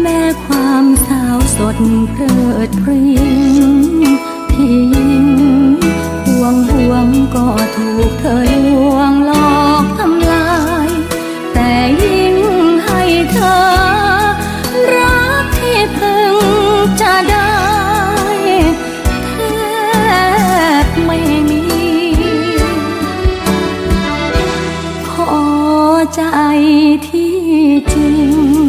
แม่ความสาวสดเพลิดพลินพี่ยิ่งห่วงห่วงก็ถูกเธอลวงหลอกทำลาย แต่ยิ่งให้เธอ รักที่พึงจะได้แทบไม่มี ขอใจที่จริง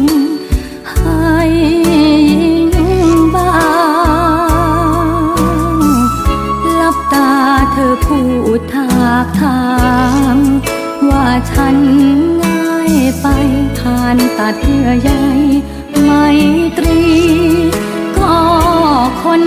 ฉันง่ายไปทานตัดเยื่อใยไมตรี ก็คน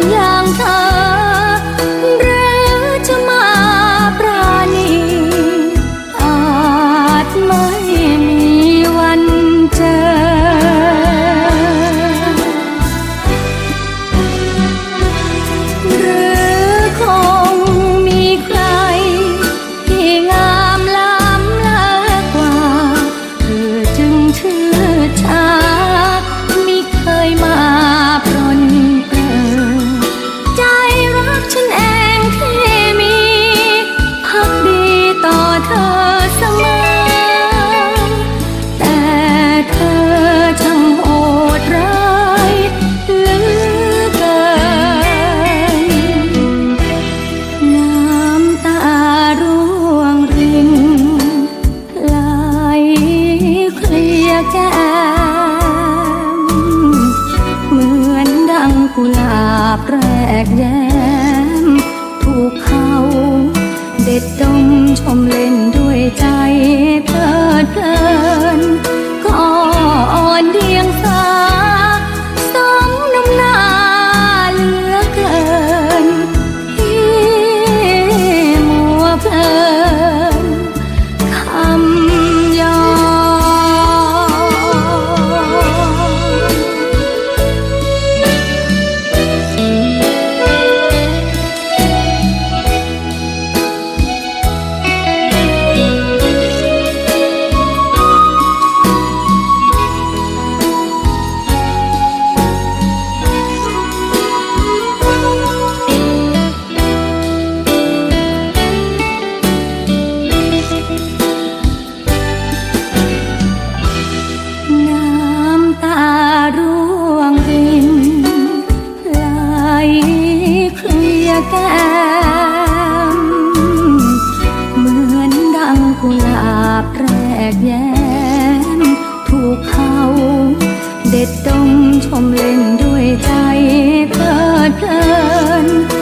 บแรกแย้มถูกเขา เด็ดดมชมเล่นด้วยใจ กแย้มถูกเขาเด็ดตรงชมเล่นด้วยใจเพลิดเพลิน